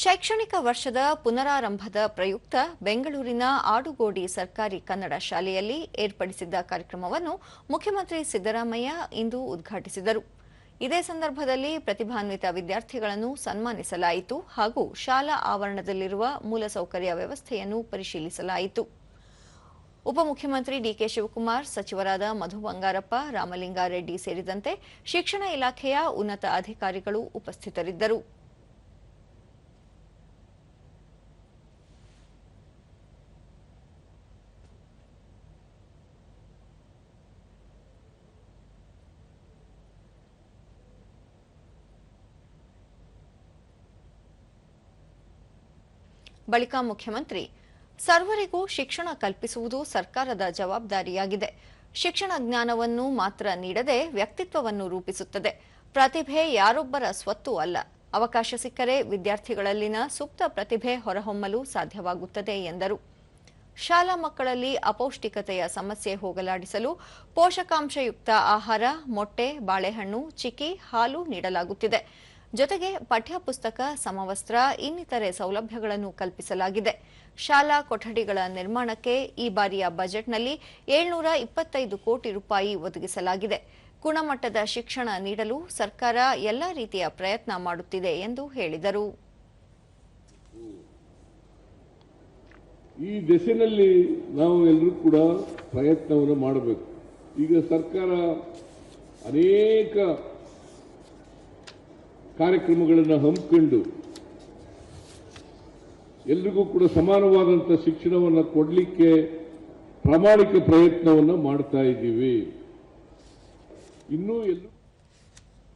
ಶೈಕ್ಷಣಿಕ ವರ್ಷದ ಪುನರಾರಂಭದ ಪ್ರಯುಕ್ತ ಬೆಂಗಳೂರಿನ ಆಡುಗೋಡಿ ಸರ್ಕಾರಿ ಕನ್ನಡ ಶಾಲೆಯಲ್ಲಿ ಏರ್ಪಡಿಸಿದ್ದ ಕಾರ್ಯಕ್ರಮವನ್ನು ಮುಖ್ಯಮಂತ್ರಿ ಸಿದ್ದರಾಮಯ್ಯ ಇಂದು ಉದ್ಘಾಟಿಸಿದರು. ಇದೇ ಸಂದರ್ಭದಲ್ಲಿ ಪ್ರತಿಭಾನ್ವಿತ ವಿದ್ಯಾರ್ಥಿಗಳನ್ನು ಸನ್ಮಾನಿಸಲಾಯಿತು ಹಾಗೂ ಶಾಲಾ ಆವರಣದಲ್ಲಿರುವ ಮೂಲಸೌಕರ್ಯ ವ್ಯವಸ್ಥೆಯನ್ನು ಪರಿಶೀಲಿಸಲಾಯಿತು. ಉಪಮುಖ್ಯಮಂತ್ರಿ ಡಿಕೆ ಶಿವಕುಮಾರ್, ಸಚಿವರಾದ ಮಧು ಬಂಗಾರಪ್ಪ, ರಾಮಲಿಂಗಾರೆಡ್ಡಿ ಸೇರಿದಂತೆ ಶಿಕ್ಷಣ ಇಲಾಖೆಯ ಉನ್ನತ ಅಧಿಕಾರಿಗಳು ಉಪಸ್ಥಿತರಿದ್ದರು. ಬಳಿಕ ಮುಖ್ಯಮಂತ್ರಿ, ಸರ್ವರಿಗೂ ಶಿಕ್ಷಣ ಕಲ್ಪಿಸುವುದು ಸರ್ಕಾರದ ಜವಾಬ್ದಾರಿಯಾಗಿದೆ. ಶಿಕ್ಷಣ ಜ್ಞಾನವನ್ನು ಮಾತ್ರ ನೀಡದೆ ವ್ಯಕ್ತಿತ್ವವನ್ನು ರೂಪಿಸುತ್ತದೆ. ಪ್ರತಿಭೆ ಯಾರೊಬ್ಬರ ಸ್ವತ್ತು ಅಲ್ಲ. ಅವಕಾಶ ಸಿಕ್ಕರೆ ವಿದ್ಯಾರ್ಥಿಗಳಲ್ಲಿನ ಸುಪ್ತ ಪ್ರತಿಭೆ ಹೊರಹೊಮ್ಮಲು ಸಾಧ್ಯವಾಗುತ್ತದೆ ಎಂದರು. ಶಾಲಾ ಮಕ್ಕಳಲ್ಲಿ ಅಪೌಷ್ಟಿಕತೆಯ ಸಮಸ್ಯೆ ಹೋಗಲಾಡಿಸಲು ಪೋಷಕಾಂಶಯುಕ್ತ ಆಹಾರ, ಮೊಟ್ಟೆ, ಬಾಳೆಹಣ್ಣು, ಚಿಕ್ಕಿ, ಹಾಲು ನೀಡಲಾಗುತ್ತಿದೆ. ಜೊತೆಗೆ ಪಠ್ಯಪುಸ್ತಕ, ಸಮವಸ್ತ್ರ, ಇನ್ನಿತರೆ ಸೌಲಭ್ಯಗಳನ್ನು ಕಲ್ಪಿಸಲಾಗಿದೆ. ಶಾಲಾ ಕೊಠಡಿಗಳ ನಿರ್ಮಾಣಕ್ಕೆ ಈ ಬಾರಿಯ ಬಜೆಟ್ನಲ್ಲಿ ಏಳ್ನೂರ ಇಪ್ಪತ್ತೈದು ಕೋಟಿ ರೂಪಾಯಿ ಒದಗಿಸಲಾಗಿದೆ. ಗುಣಮಟ್ಟದ ಶಿಕ್ಷಣ ನೀಡಲು ಸರ್ಕಾರ ಎಲ್ಲ ರೀತಿಯ ಪ್ರಯತ್ನ ಮಾಡುತ್ತಿದೆ ಎಂದು ಹೇಳಿದರು. ಈ ದಿಸೆಯಲ್ಲಿ ನಾವು ಎಲ್ಲರೂ ಕೂಡ ಪ್ರಯತ್ನವನ್ನು ಮಾಡಬೇಕು. ಈಗ ಸರ್ಕಾರ ಅನೇಕ ಕಾರ್ಯಕ್ರಮಗಳನ್ನು ಹಮ್ಮಿಕೊಂಡು ಎಲ್ರಿಗೂ ಕೂಡ ಸಮಾನವಾದಂಥ ಶಿಕ್ಷಣವನ್ನು ಕೊಡಲಿಕ್ಕೆ ಪ್ರಾಮಾಣಿಕ ಪ್ರಯತ್ನವನ್ನು ಮಾಡ್ತಾ ಇದ್ದೀವಿ. ಇನ್ನೂ ಎಲ್ಲೂ